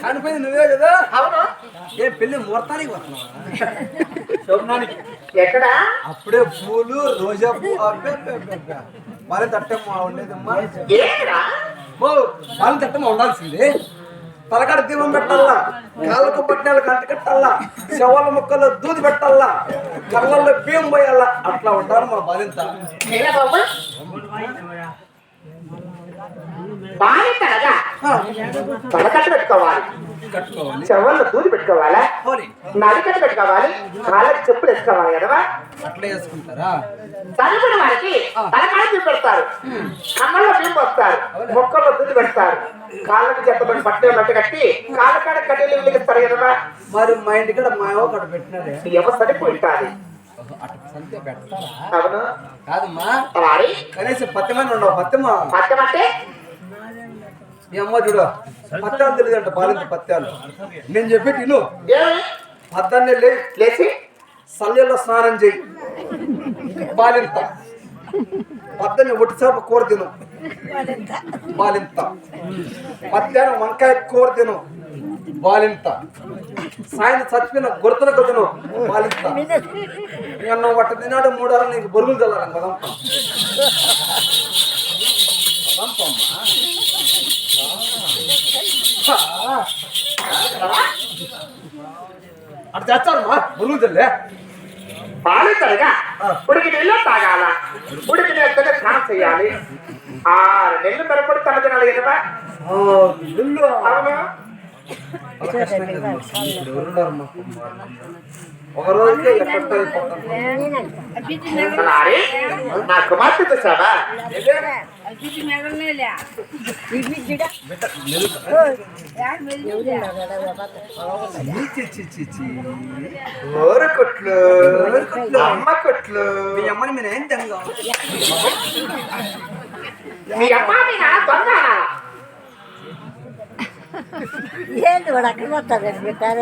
కనిపోయింది నువ్వే కదా అవును ఏ పెళ్లి ముహూర్తానికి వస్తున్నావా శోభనానికి ఎక్కడా? అప్పుడే పూలు రోజా పూ అబ్బే, అబ్బే, అబ్బే, అబ్బే. వాళ్ళ తట్టమ్మ ఉండేదమ్మా వాళ్ళ తట్టమ్మ ఉండాల్సిందే. తలకాడ దీపం పెట్టాలా? కాళ్ళకు పట్టినాలు కంట కట్టాలా? శవాల ముక్కల్లో దూది పెట్టాలా? కళ్ళల్లో బియ్యం పోయాలా? అట్లా ఉండాలి మా బాగా కలగా తలకట్ట పెట్టుకోవాలి. కట్టుకోవాలి. చెవుల్లో దూది పెట్టుకోవాలా? నడికట్ట పెట్టుకోవాలి. కాళ్ళకి చెప్పులు వేసుకోవాలి కదా అట్లా వేసుకుంటారా? చదువుకున్న వారికి తలకాయ చూసి పెడతారు. కమ్మల్లో బియ్యం వస్తారు. మొక్కల్లో దూది పెడతారు. కాళ్ళకి చెప్పబడి పట్టే బట్ట కట్టి కాళ్ళ కాడ కట్టెలు వెలిగిస్తారు కదా మరి మా ఇంటి కూడా మా ఒకటి పెట్టినారే. ఎవరు సరిపోయింటారు అవును. కాదమ్మా. కనీసం పత్తి మంది ఉండవు పత్తిమా అంటే మీ అమ్మ చూడు పత్తాలు తెలియదంట బాలింత పత్తాలు నేను చెప్పి తిను ఏమి? పద్దాన్నే లేచి. సల్యలో స్నానం చేయి. బాలింత. పద్దని ఒట్టి చేప కూర తిను. బాలింత. మధ్యాహ్నం వంకాయ కూర తిను. బాలింత. సాయంత్రం చచ్చిపోయిన గుర్తులకు తిను. బాలింత. నిన్న ఒకటి తినాడు మూడు వారాలు నీకు బొరుగులు అటు చేస్తానమ్మా బొరుగులు చల్లే పాలు తరగా ఉడికి నీళ్ళు తాగాల ఉడికి నీళ్ళతో స్నానం చేయాలి ఆరు నెలలు మెరపడి తన తినాలి కదా ఆ, ఇల్లు అవును చాలా? ఒక రోజుకే ఎక్కడ అయిపోతాం నారి నా కుమార్తె చూసావా చి, చి, చి, చి. ఊరు కొట్లు అమ్మ కొట్లు మీ అమ్మని మీరు ఏం తెంగా మీ అమ్మ మీ దొంగ ఏంటి వాడు అక్కడ పోతాడు పెట్టారు